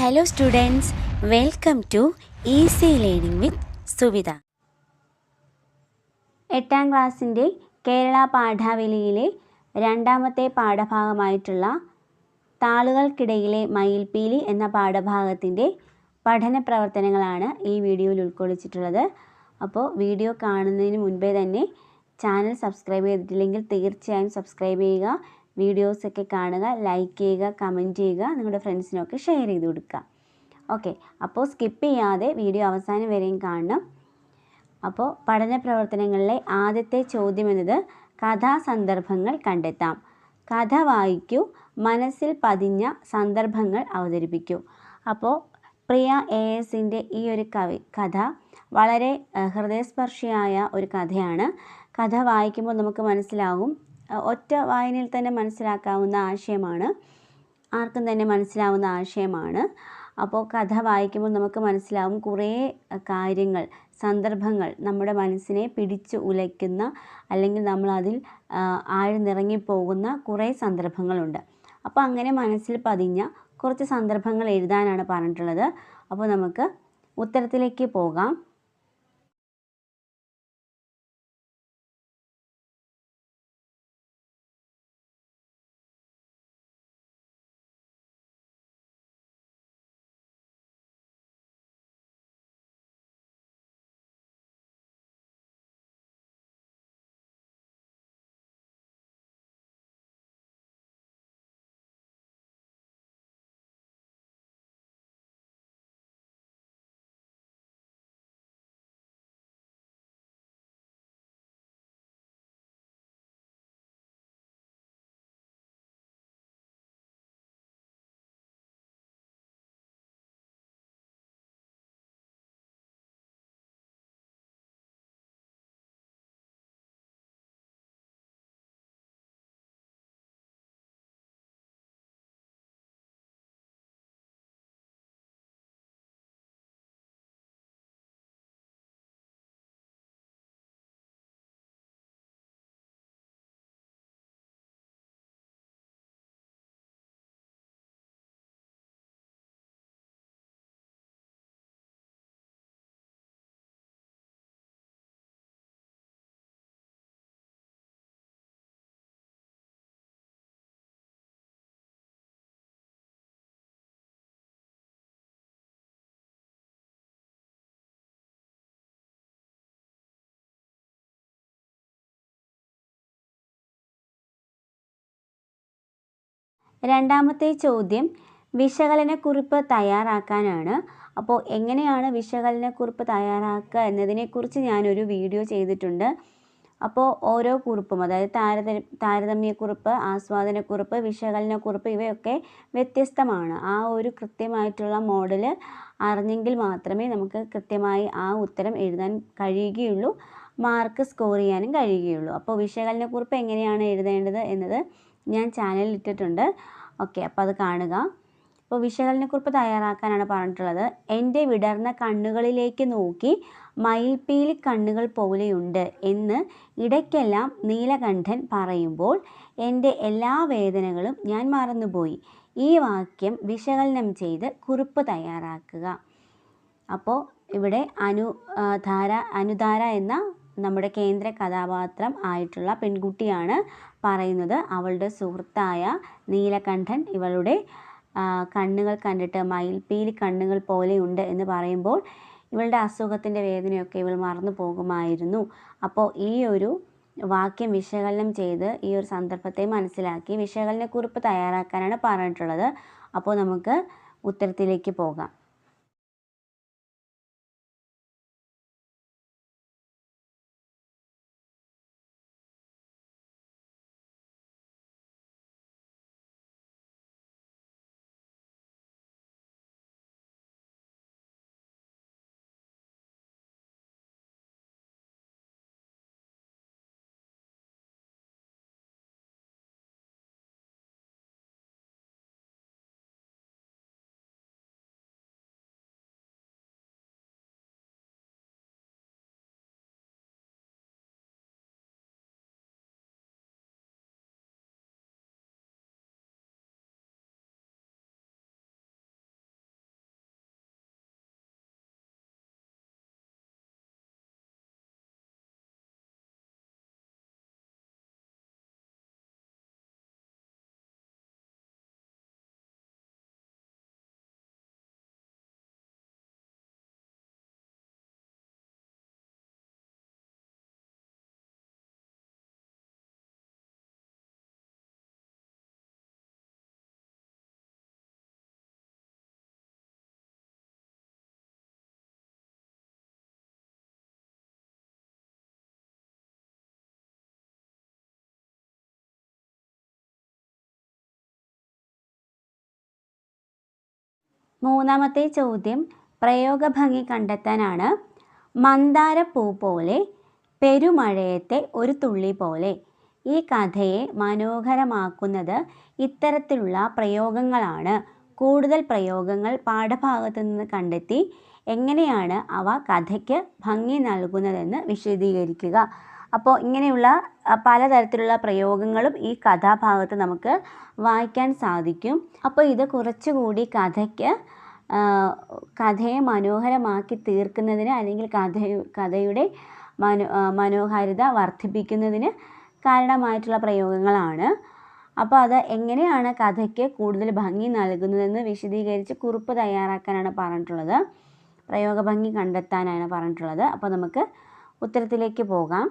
Hello students welcome to easy learning with Suvitha എട്ടാം ക്ലാസ്സിന്റെ കേരള പാഠാവലിയിലെ രണ്ടാമത്തെ പാഠഭാഗമായിട്ടുള്ള താളുകൾക്കിടയിലെ മയിൽപ്പീലി എന്ന പാഠഭാഗത്തിന്റെ പഠന പ്രവർത്തനങ്ങളാണ് ഈ വീഡിയോയിൽ ഉൾക്കൊള്ളിച്ചിട്ടുള്ളത്. അപ്പോൾ വീഡിയോ കാണുന്നതിന് മുൻപേ തന്നെ ചാനൽ സബ്സ്ക്രൈബ് ചെയ്തിട്ടില്ലെങ്കിൽ തീർച്ചയായും സബ്സ്ക്രൈബ് ചെയ്യുക. വീഡിയോസൊക്കെ കാണുക ലൈക്ക് ചെയ്യുക കമന്റ് ചെയ്യുക നിങ്ങളുടെ ഫ്രണ്ട്സിനൊക്കെ ഷെയർ ചെയ്ത് കൊടുക്കുക. ഓക്കെ അപ്പോൾ സ്കിപ്പ് ചെയ്യാതെ വീഡിയോ അവസാനം വരെയും കാണണം. അപ്പോൾ പഠന പ്രവർത്തനങ്ങളിലെ ആദ്യത്തെ ചോദ്യം എന്നത് കഥാസന്ദർഭങ്ങൾ കണ്ടെത്താം. കഥ വായിക്കൂ മനസ്സിൽ പതിഞ്ഞ സന്ദർഭങ്ങൾ അവതരിപ്പിക്കൂ. അപ്പോൾ പ്രിയ എ എസിന്റെ ഈ ഒരു കവി കഥ വളരെ ഹൃദയസ്പർശിയായ ഒരു കഥയാണ്. കഥ വായിക്കുമ്പോൾ നമുക്ക് മനസ്സിലാകും ഒറ്റ വായനയിൽ തന്നെ മനസ്സിലാക്കാവുന്ന ആശയമാണ്. ആർക്കും തന്നെ മനസ്സിലാവുന്ന ആശയമാണ്. അപ്പോൾ കഥ വായിക്കുമ്പോൾ നമുക്ക് മനസ്സിലാവും കുറേ കാര്യങ്ങൾ സന്ദർഭങ്ങൾ നമ്മുടെ മനസ്സിനെ പിടിച്ച് ഉലയ്ക്കുന്ന അല്ലെങ്കിൽ നമ്മളതിൽ ആഴ്ന്നിറങ്ങിപ്പോകുന്ന കുറേ സന്ദർഭങ്ങളുണ്ട്. അപ്പോൾ അങ്ങനെ മനസ്സിൽ പതിഞ്ഞ കുറച്ച് സന്ദർഭങ്ങൾ എഴുതാനാണ് പറഞ്ഞിട്ടുള്ളത്. അപ്പോൾ നമുക്ക് ഉത്തരത്തിലേക്ക് പോകാം. രണ്ടാമത്തെ ചോദ്യം വിശകലനക്കുറിപ്പ് തയ്യാറാക്കാനാണ്. അപ്പോൾ എങ്ങനെയാണ് വിശകലനക്കുറിപ്പ് തയ്യാറാക്കുക എന്നതിനെക്കുറിച്ച് ഞാനൊരു വീഡിയോ ചെയ്തിട്ടുണ്ട്. അപ്പോൾ ഓരോ കുറിപ്പും അതായത് താരത താരതമ്യക്കുറിപ്പ് ആസ്വാദനക്കുറിപ്പ് വിശകലനക്കുറിപ്പ് ഇവയൊക്കെ വ്യത്യസ്തമാണ്. ആ ഒരു കൃത്യമായിട്ടുള്ള മോഡൽ അറിഞ്ഞെങ്കിൽ മാത്രമേ നമുക്ക് കൃത്യമായി ആ ഉത്തരം എഴുതാൻ കഴിയുകയുള്ളൂ മാർക്ക് സ്കോർ ചെയ്യാനും കഴിയുകയുള്ളൂ. അപ്പോൾ വിശകലനക്കുറിപ്പ് എങ്ങനെയാണ് എഴുതേണ്ടത് എന്നത് ഞാൻ ചാനലിൽ ഇട്ടിട്ടുണ്ട്. ഓക്കെ അപ്പോൾ അത് കാണുക. അപ്പോൾ വിശകലനക്കുറിപ്പ് തയ്യാറാക്കാനാണ് പറഞ്ഞിട്ടുള്ളത്. എന്റെ വിടർന്ന കണ്ണുകളിലേക്ക് നോക്കി മയിൽപ്പീലി കണ്ണുകൾ പോലെയുണ്ട് എന്ന് ഇടയ്ക്കെല്ലാം നീലകണ്ഠൻ പറയുമ്പോൾ എന്റെ എല്ലാ വേദനകളും ഞാൻ മറന്നുപോയി. ഈ വാക്യം വിശകലനം ചെയ്ത് കുറിപ്പ് തയ്യാറാക്കുക. അപ്പോൾ ഇവിടെ അനു ആ, ധാര അനുധാര എന്ന നമ്മുടെ കേന്ദ്ര കഥാപാത്രം ആയിട്ടുള്ള പെൺകുട്ടിയാണ് പറയുന്നത് അവളുടെ സുഹൃത്തായ നീലകണ്ഠൻ ഇവളുടെ കണ്ണുകൾ കണ്ടിട്ട് മയിൽപ്പീലി കണ്ണുകൾ പോലെയുണ്ട് എന്ന് പറയുമ്പോൾ ഇവളുടെ അസുഖത്തിന്റെ വേദനയൊക്കെ ഇവൾ മറന്നു പോകുമായിരുന്നു. അപ്പോൾ ഈ ഒരു വാക്യം വിശകലനം ചെയ്ത് ഈ ഒരു സന്ദർഭത്തെ മനസ്സിലാക്കി വിശകലനക്കുറിപ്പ് തയ്യാറാക്കാനാണ് പറഞ്ഞിട്ടുള്ളത്. അപ്പോൾ നമുക്ക് ഉത്തരത്തിലേക്ക് പോകാം. മൂന്നാമത്തെ ചോദ്യം പ്രയോഗഭംഗി കണ്ടെത്താനാണ്. മന്ദാരപ്പൂ പോലെ പെരുമഴയത്തെ ഒരു തുള്ളി പോലെ. ഈ കഥയെ മനോഹരമാക്കുന്നത് ഇത്തരത്തിലുള്ള പ്രയോഗങ്ങളാണ്. കൂടുതൽ പ്രയോഗങ്ങൾ പാഠഭാഗത്തു നിന്ന് കണ്ടെത്തി എങ്ങനെയാണ് അവ കഥയ്ക്ക് ഭംഗി നൽകുന്നതെന്ന് വിശദീകരിക്കുക. അപ്പോൾ ഇങ്ങനെയുള്ള പലതരത്തിലുള്ള പ്രയോഗങ്ങളും ഈ കഥാഭാഗത്ത് നമുക്ക് വായിക്കാൻ സാധിക്കും. അപ്പോൾ ഇത് കുറച്ചുകൂടി കഥയ്ക്ക് കഥയെ മനോഹരമാക്കി തീർക്കുന്നതിന് അല്ലെങ്കിൽ കഥ കഥയുടെ മനോ മനോഹാരിത വർദ്ധിപ്പിക്കുന്നതിന് കാരണമായിട്ടുള്ള പ്രയോഗങ്ങളാണ്. അപ്പോൾ അത് എങ്ങനെയാണ് കഥയ്ക്ക് കൂടുതൽ ഭംഗി നൽകുന്നതെന്ന് വിശദീകരിച്ച് കുറിപ്പ് തയ്യാറാക്കാനാണ് പറഞ്ഞിട്ടുള്ളത്. പ്രയോഗഭംഗി കണ്ടെത്താനാണ് പറഞ്ഞിട്ടുള്ളത്. അപ്പോൾ നമുക്ക് ഉത്തരത്തിലേക്ക് പോകാം.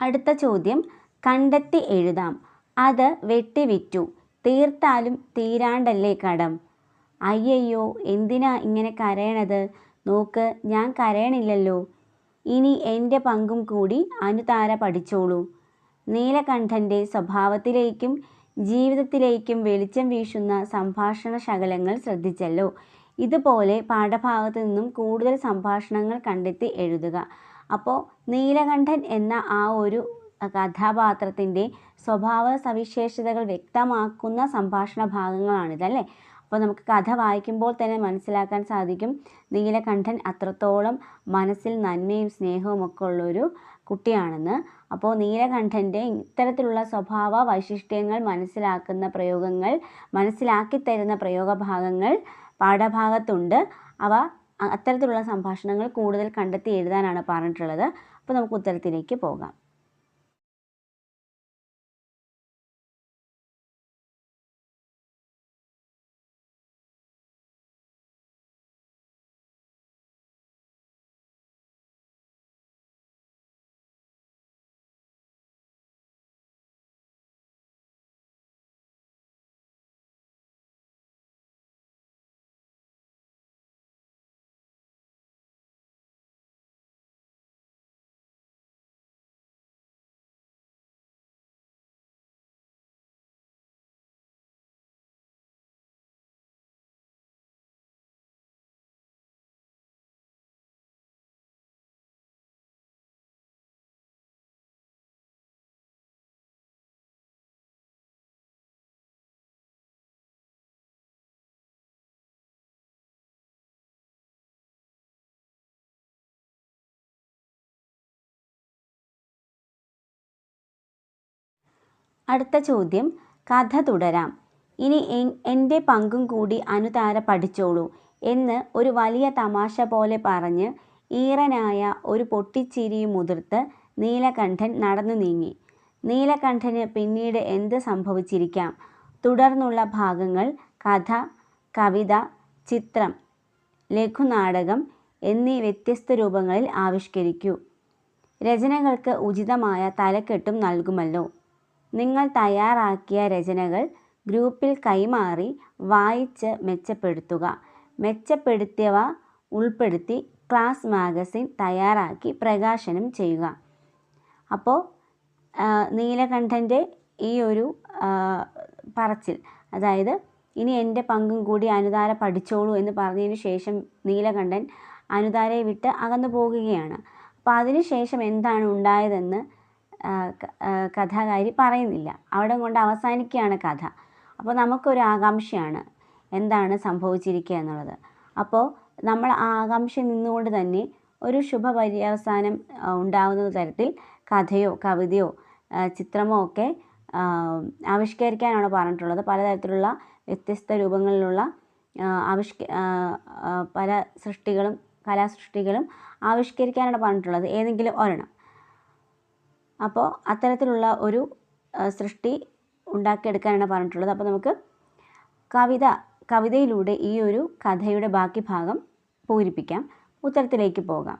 അടുത്ത ചോദ്യം കണ്ടെത്തി എഴുതാം. അത് വെട്ടി വിറ്റു തീർത്താലും തീരാണ്ടല്ലേ കടം? അയ്യയ്യോ എന്തിനാ ഇങ്ങനെ കരയണത്? നോക്ക് ഞാൻ കരയണില്ലല്ലോ. ഇനി എന്റെ പങ്കും കൂടി അനുതാര പഠിച്ചോളൂ. നീലകണ്ഠന്റെ സ്വഭാവത്തിലേക്കും ജീവിതത്തിലേക്കും വെളിച്ചം വീശുന്ന സംഭാഷണ ശകലങ്ങൾ ശ്രദ്ധിച്ചല്ലോ. ഇതുപോലെ പാഠഭാഗത്തു നിന്നും കൂടുതൽ സംഭാഷണങ്ങൾ കണ്ടെത്തി എഴുതുക. അപ്പോൾ നീലകണ്ഠൻ എന്ന ആ ഒരു കഥാപാത്രത്തിന്റെ സ്വഭാവ സവിശേഷതകൾ വ്യക്തമാക്കുന്ന സംഭാഷണ ഭാഗങ്ങളാണിതല്ലേ അപ്പോൾ നമുക്ക് കഥ വായിക്കുമ്പോൾ തന്നെ മനസ്സിലാക്കാൻ സാധിക്കും നീലകണ്ഠൻ അത്രത്തോളം മനസ്സിൽ നന്മയും സ്നേഹവും ഒക്കെ ഉള്ളൊരു കുട്ടിയാണെന്ന്. അപ്പോൾ നീലകണ്ഠന്റെ ഇത്തരത്തിലുള്ള സ്വഭാവ വൈശിഷ്ട്യങ്ങൾ മനസ്സിലാക്കുന്ന പ്രയോഗങ്ങൾ മനസ്സിലാക്കി തരുന്ന പ്രയോഗഭാഗങ്ങൾ പാഠഭാഗത്തുണ്ട്. അവ അത്തരത്തിലുള്ള സംഭാഷണങ്ങൾ കൂടുതൽ കണ്ടെത്തി എഴുതാനാണ് പറഞ്ഞിട്ടുള്ളത്. അപ്പോൾ നമുക്ക് ഉത്തരത്തിലേക്ക് പോകാം. അടുത്ത ചോദ്യം. കഥ തുടരാം. ഇനി എന്റെ പങ്കും കൂടി അനുതാര പഠിച്ചോളൂ എന്ന് ഒരു വലിയ തമാശ പോലെ പറഞ്ഞ് ഈറനായ ഒരു പൊട്ടിച്ചിരിയും മുതിർത്ത് നീലകണ്ഠൻ നടന്നു നീങ്ങി. നീലകണ്ഠന് പിന്നീട് എന്ത് സംഭവിച്ചിരിക്കാം? തുടർന്നുള്ള ഭാഗങ്ങൾ കഥ കവിത ചിത്രം ലഘുനാടകം എന്നീ വ്യത്യസ്ത രൂപങ്ങളിൽ ആവിഷ്കരിക്കൂ. രചനകൾക്ക് ഉചിതമായ തലക്കെട്ടും നൽകുമല്ലോ. നിങ്ങൾ തയ്യാറാക്കിയ രചനകൾ ഗ്രൂപ്പിൽ കൈമാറി വായിച്ച് മെച്ചപ്പെടുത്തുക. മെച്ചപ്പെടുത്തിയവ ഉൾപ്പെടുത്തി ക്ലാസ് മാഗസിൻ തയ്യാറാക്കി പ്രകാശനം ചെയ്യുക. അപ്പോൾ നീലകണ്ഠന്റെ ഈ ഒരു പറച്ചിൽ അതായത് ഇനി എന്റെ പങ്കും കൂടി അനുതാര പഠിച്ചോളൂ എന്ന് പറഞ്ഞതിന് ശേഷം നീലകണ്ഠൻ അനുതാരയെ വിട്ട് അകന്നു പോകുകയാണ്. അപ്പോൾ അതിനുശേഷം എന്താണ് ഉണ്ടായതെന്ന് കഥാകാരി പറയുന്നില്ല. അവിടെ കൊണ്ട് അവസാനിക്കുകയാണ് കഥ. അപ്പോൾ നമുക്കൊരു ആകാംക്ഷയാണ്. എന്താണ് സംഭവിച്ചിരിക്കുക എന്നുള്ളത്. അപ്പോൾ നമ്മൾ ആ ആകാംക്ഷ നിന്നുകൊണ്ട് തന്നെ ഒരു ശുഭപര്യവസാനം ഉണ്ടാകുന്ന തരത്തിൽ കഥയോ കവിതയോ ചിത്രമോ ഒക്കെ ആവിഷ്കരിക്കാനാണ് പറഞ്ഞിട്ടുള്ളത്. പലതരത്തിലുള്ള വ്യത്യസ്ത രൂപങ്ങളിലുള്ള ആവിഷ്ക പല സൃഷ്ടികളും കലാസൃഷ്ടികളും ആവിഷ്കരിക്കാനാണ് പറഞ്ഞിട്ടുള്ളത്. ഏതെങ്കിലും ഒരെണ്ണം. അപ്പോൾ അത്തരത്തിലുള്ള ഒരു സൃഷ്ടി ഉണ്ടാക്കിയെടുക്കാനാണ് പറഞ്ഞിട്ടുള്ളത്. അപ്പോൾ നമുക്ക് കവിത കവിതയിലൂടെ ഈ ഒരു കഥയുടെ ബാക്കി ഭാഗം പൂരിപ്പിക്കാം. ഉത്തരത്തിലേക്ക് പോകാം.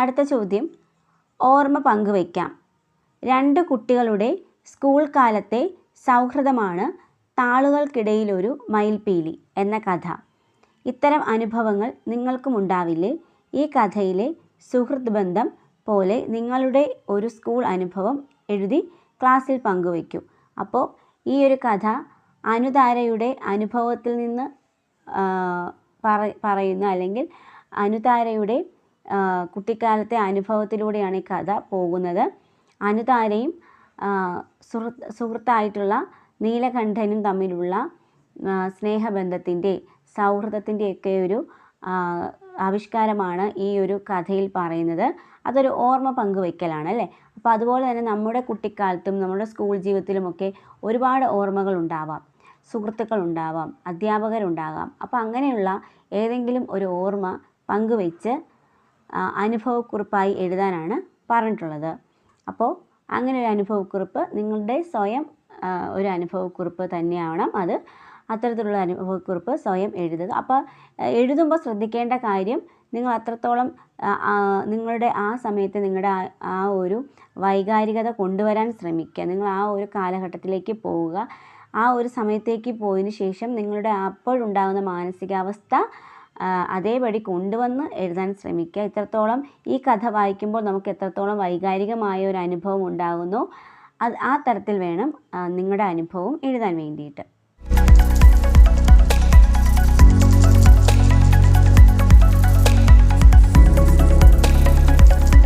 അടുത്ത ചോദ്യം. ഓർമ്മ പങ്കുവയ്ക്കാം. രണ്ട് കുട്ടികളുടെ സ്കൂൾ കാലത്തെ സൗഹൃദമാണ് താളുകൾക്കിടയിലൊരു മയിൽപീലി എന്ന കഥ. ഇത്തരം അനുഭവങ്ങൾ നിങ്ങൾക്കും ഉണ്ടാവില്ലേ ഈ കഥയിലെ സുഹൃത്ത് ബന്ധം പോലെ നിങ്ങളുടെ ഒരു സ്കൂൾ അനുഭവം എഴുതി ക്ലാസ്സിൽ പങ്കുവയ്ക്കൂ. അപ്പോൾ ഈ ഒരു കഥ അനുതാരയുടെ അനുഭവത്തിൽ നിന്ന് പറയുന്ന അല്ലെങ്കിൽ അനുതാരയുടെ കുട്ടിക്കാലത്തെ അനുഭവത്തിലൂടെയാണ് ഈ കഥ പോകുന്നത്. അനുതാരയും സുഹൃത്ത് സുഹൃത്തായിട്ടുള്ള നീലകണ്ഠനും തമ്മിലുള്ള സ്നേഹബന്ധത്തിന്റെ സൗഹൃദത്തിന്റെയൊക്കെ ഒരു ആവിഷ്കാരമാണ് ഈ ഒരു കഥയിൽ പറയുന്നത്. അതൊരു ഓർമ്മ പങ്കുവയ്ക്കലാണ് അല്ലേ? അപ്പോൾ അതുപോലെ തന്നെ നമ്മുടെ കുട്ടിക്കാലത്തും നമ്മുടെ സ്കൂൾ ജീവിതത്തിലുമൊക്കെ ഒരുപാട് ഓർമ്മകൾ ഉണ്ടാവാം. സുഹൃത്തുക്കൾ ഉണ്ടാവാം അധ്യാപകരുണ്ടാകാം. അപ്പോൾ അങ്ങനെയുള്ള ഏതെങ്കിലും ഒരു ഓർമ്മ പങ്കുവെച്ച് അനുഭവക്കുറിപ്പായി എഴുതാനാണ് പറഞ്ഞിട്ടുള്ളത്. അപ്പോൾ അങ്ങനെ ഒരു അനുഭവക്കുറിപ്പ് നിങ്ങളുടെ സ്വയം ഒരു അനുഭവക്കുറിപ്പ് തന്നെയാവണം അത്. അത്തരത്തിലുള്ള അനുഭവക്കുറിപ്പ് സ്വയം എഴുതുക. അപ്പോൾ എഴുതുമ്പോൾ ശ്രദ്ധിക്കേണ്ട കാര്യം നിങ്ങൾ അത്രത്തോളം നിങ്ങളുടെ ആ സമയത്ത് നിങ്ങളുടെ ആ ഒരു വൈകാരികത കൊണ്ടുവരാൻ ശ്രമിക്കുക. നിങ്ങൾ ആ ഒരു കാലഘട്ടത്തിലേക്ക് പോവുക. ആ ഒരു സമയത്തേക്ക് പോയതിന് ശേഷം നിങ്ങളുടെ അപ്പോഴുണ്ടാകുന്ന മാനസികാവസ്ഥ അതേപടി കൊണ്ടുവന്ന് എഴുതാൻ ശ്രമിക്കുക. ഇത്രത്തോളം ഈ കഥ വായിക്കുമ്പോൾ നമുക്ക് എത്രത്തോളം വൈകാരികമായ ഒരു അനുഭവം ഉണ്ടാകുന്നു. അത് ആ തരത്തിൽ വേണം നിങ്ങളുടെ അനുഭവം എഴുതാൻ വേണ്ടിയിട്ട്.